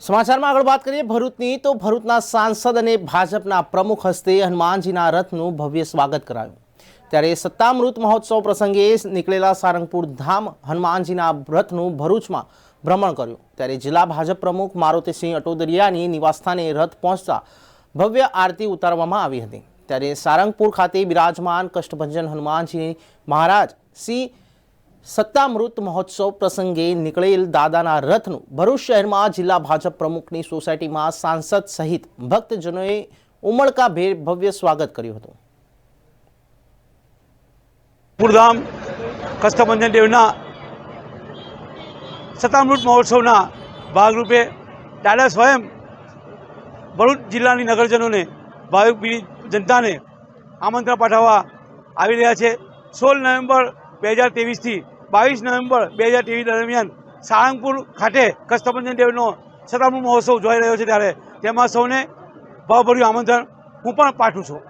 સમાચારમાં આગળ વાત કરીએ ભરૂચની, તો ભરૂચના સાંસદ અને ભાજપના પ્રમુખ હસ્તે હનુમાનજીના રથનું ભવ્ય સ્વાગત કરાયું. ત્યારે સત્તામૃત મહોત્સવ પ્રસંગે નીકળેલા સારંગપુર ધામ હનુમાનજીના રથનું ભરૂચમાં ભ્રમણ કર્યું. ત્યારે જિલ્લા ભાજપ પ્રમુખ મારુતિસિંહ અટોદરિયાની નિવાસસ્થાને રથ પહોંચતા ભવ્ય આરતી ઉતારવામાં આવી હતી. ત્યારે સારંગપુર ખાતે બિરાજમાન કષ્ટભંજન હનુમાનજી મહારાજ શ્રી સત્તામૃત મહોત્સવ પ્રસંગે નીકળેલ દાદાના રથનું ભરૂચ શહેરમાં જિલ્લા ભાજપ પ્રમુખની સોસાયટીમાં સાંસદ સહિત ભક્તજનોએ ઉમળકાભેર ભવ્ય સ્વાગત કર્યું હતું. પુરધામ કષ્ટભંજન દેવના સત્તામૃત મહોત્સવના ભાગરૂપે દાદા સ્વયં ભરૂચ જિલ્લાની નગરજનોને, ભાવિક જનતાને આમંત્રણ પાઠવવા આવી રહ્યા છે. સોળ નવેમ્બર બે હજાર ત્રેવીસથી બાવીસ નવેમ્બર બે હજાર ત્રેવીસ દરમિયાન સાળંગપુર ખાતે કષ્ટભંજન દેવનો સતામૃત મહોત્સવ જોઈ રહ્યો છે ત્યારે. તેમાં સૌને ભાવભર્યું આમંત્રણ. હું પણ પાઠવું છું.